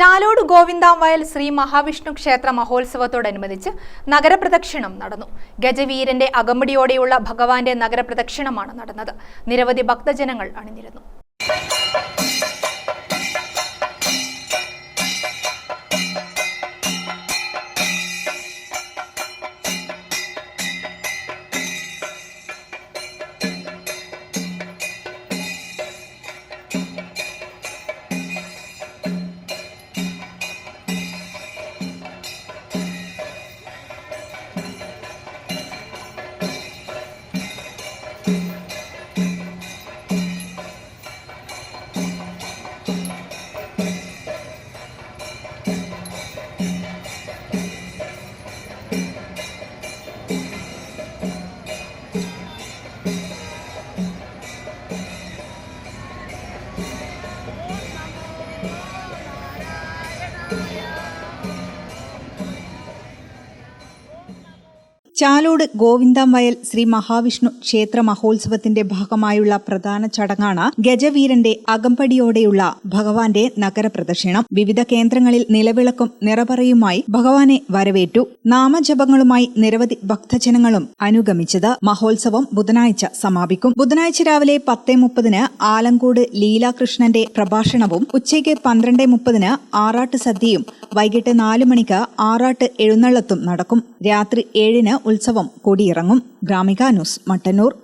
ചാലോട് ഗോവിന്ദാം വയൽ ശ്രീ മഹാവിഷ്ണു ക്ഷേത്ര മഹോത്സവത്തോടനുബന്ധിച്ച് നഗരപ്രദക്ഷിണം നടന്നു. ഗജവീരന്റെ അകമ്പടിയോടെയുള്ള ഭഗവാന്റെ നഗരപ്രദക്ഷിണമാണ് നടന്നത്. നിരവധി ഭക്തജനങ്ങൾ അണിനിരുന്നു. Yeah. ചാലോട് ഗോവിന്ദം വയൽ ശ്രീ മഹാവിഷ്ണു ക്ഷേത്ര മഹോത്സവത്തിന്റെ ഭാഗമായുള്ള പ്രധാന ചടങ്ങാണ് ഗജവീരന്റെ അകമ്പടിയോടെയുള്ള ഭഗവാന്റെ നഗരപ്രദക്ഷിണം. വിവിധ കേന്ദ്രങ്ങളിൽ നിലവിളക്കും നിറപറയുമായി ഭഗവാനെ വരവേറ്റു. നാമജപങ്ങളുമായി നിരവധി ഭക്തജനങ്ങളും അനുഗമിച്ചത് മഹോത്സവം ബുധനാഴ്ച സമാപിക്കും. ബുധനാഴ്ച രാവിലെ പത്തേ മുപ്പതിന് ആലങ്കോട് ലീലാകൃഷ്ണന്റെ പ്രഭാഷണവും ഉച്ചയ്ക്ക് പന്ത്രണ്ട് മുപ്പതിന് ആറാട്ട് സദ്യയും വൈകിട്ട് നാലു മണിക്ക് ആറാട്ട് എഴുന്നള്ളത്തും നടക്കും. രാത്രി ഏഴിന് ഉത്സവം കൊടിയിറങ്ങും. ഗ്രാമിക ന്യൂസ് മട്ടന്നൂർ.